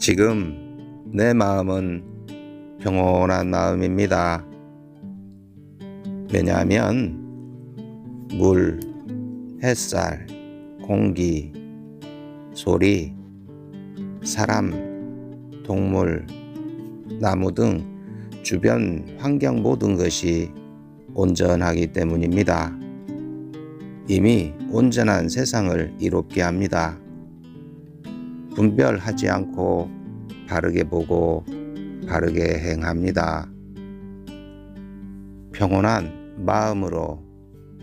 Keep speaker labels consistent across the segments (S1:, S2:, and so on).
S1: 지금 내 마음은 평온한 마음입니다. 왜냐하면 물, 햇살, 공기, 소리, 사람, 동물, 나무 등 주변 환경 모든 것이 온전하기 때문입니다. 이미 온전한 세상을 이롭게 합니다. 분별하지 않고 바르게 보고 바르게 행합니다. 평온한 마음으로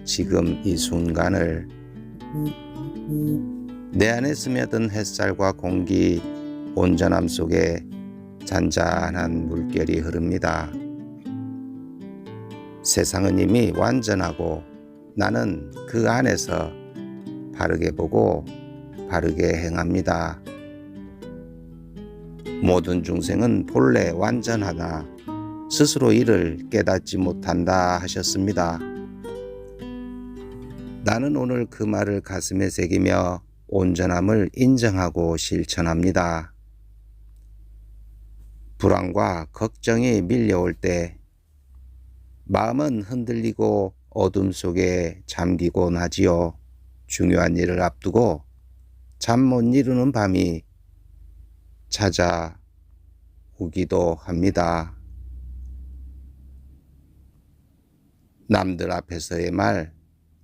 S1: 지금 이 순간을 내 안에 스며든 햇살과 공기 온전함 속에 잔잔한 물결이 흐릅니다. 세상은 이미 완전하고 나는 그 안에서 바르게 보고 바르게 행합니다. 모든 중생은 본래 완전하다. 스스로 이를 깨닫지 못한다 하셨습니다. 나는 오늘 그 말을 가슴에 새기며 온전함을 인정하고 실천합니다. 불안과 걱정이 밀려올 때 마음은 흔들리고 어둠 속에 잠기곤 하지요. 중요한 일을 앞두고 잠 못 이루는 밤이 찾아오기도 합니다. 남들 앞에서의 말,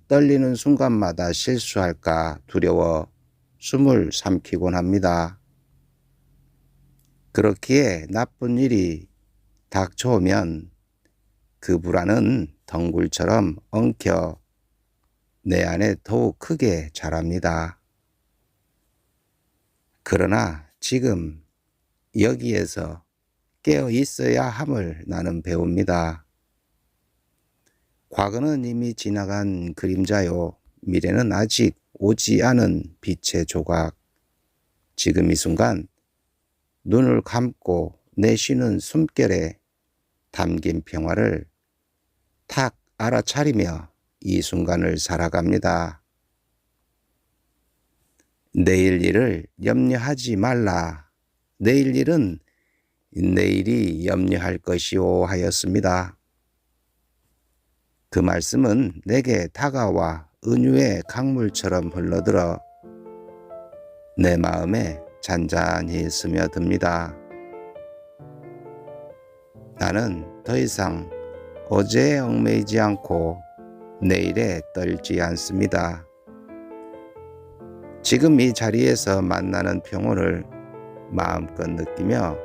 S1: 떨리는 순간마다 실수할까 두려워 숨을 삼키곤 합니다. 그렇기에 나쁜 일이 닥쳐오면 그 불안은 덩굴처럼 엉켜 내 안에 더욱 크게 자랍니다. 그러나 지금 여기에서 깨어 있어야 함을 나는 배웁니다. 과거는 이미 지나간 그림자요. 미래는 아직 오지 않은 빛의 조각. 지금 이 순간 눈을 감고 내쉬는 숨결에 담긴 평화를 탁 알아차리며 이 순간을 살아갑니다. 내일 일을 염려하지 말라. 내일 일은 내일이 염려할 것이오 하였습니다. 그 말씀은 내게 다가와 은유의 강물처럼 흘러들어 내 마음에 잔잔히 스며듭니다. 나는 더 이상 어제에 얽매이지 않고 내일에 떨지 않습니다. 지금 이 자리에서 만나는 평온을 마음껏 느끼며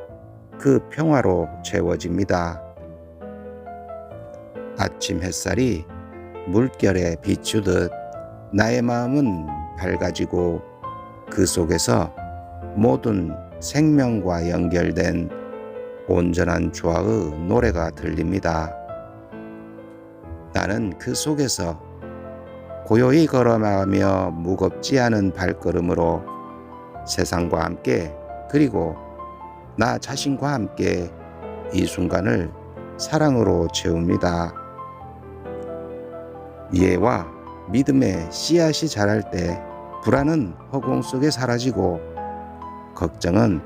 S1: 그 평화로 채워집니다. 아침 햇살이 물결에 비추듯 나의 마음은 밝아지고 그 속에서 모든 생명과 연결된 온전한 조화의 노래가 들립니다. 나는 그 속에서 고요히 걸어가며 무겁지 않은 발걸음으로 세상과 함께 그리고 나 자신과 함께 이 순간을 사랑으로 채웁니다. 이해와 믿음의 씨앗이 자랄 때 불안은 허공 속에 사라지고 걱정은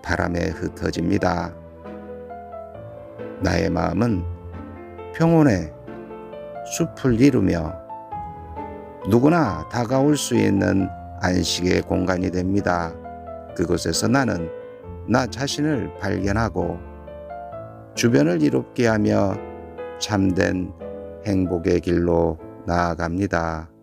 S1: 바람에 흩어집니다. 나의 마음은 평온의 숲을 이루며 누구나 다가올 수 있는 안식의 공간이 됩니다. 그곳에서 나는 나 자신을 발견하고 주변을 이롭게 하며 참된 행복의 길로 나아갑니다.